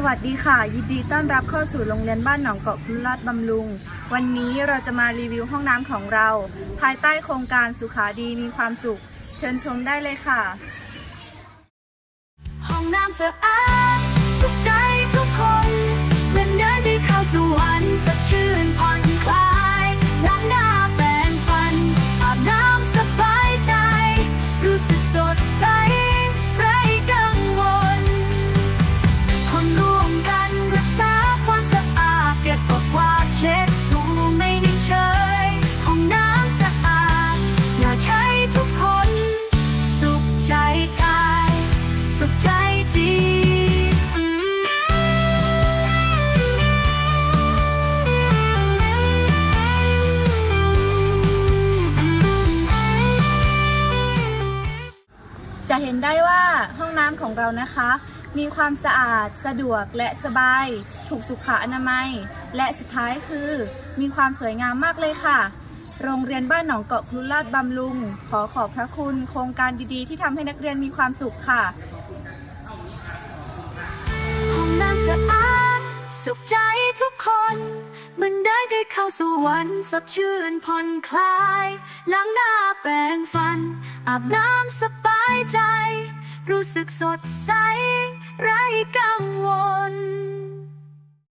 สวัสดีค่ะ ยินดีต้อนรับเข้าสู่โรงเรียนบ้านหนองเกาะคุณลาดบำรุง วันนี้เราจะมารีวิวห้องน้ำของเรา ภายใต้โครงการสุขาดีมีความสุข เชิญชมได้เลยค่ะ ห้องน้ำสะอาด ใจกายสุขใจจีจะเห็นได้ว่าห้องน้ำของเรานะคะ มีความสะอาดสะดวกและสบาย ถูกสุขอนามัย และสุดท้ายคือ มีความสวยงามมากเลยค่ะ โรงเรียนบ้านหนองเกาะครุลาดบำรุง ขอขอบพระคุณ โครงการดีๆ ที่ทำให้นักเรียนมีความสุขค่ะ ห้องน้ำสะอาด สุขใจทุกคน มันได้ได้เข้าสวรรค์สดชื่นผ่อนคลายล้างหน้าแปรงฟัน อาบน้ำสบายใจ รู้สึกสดใส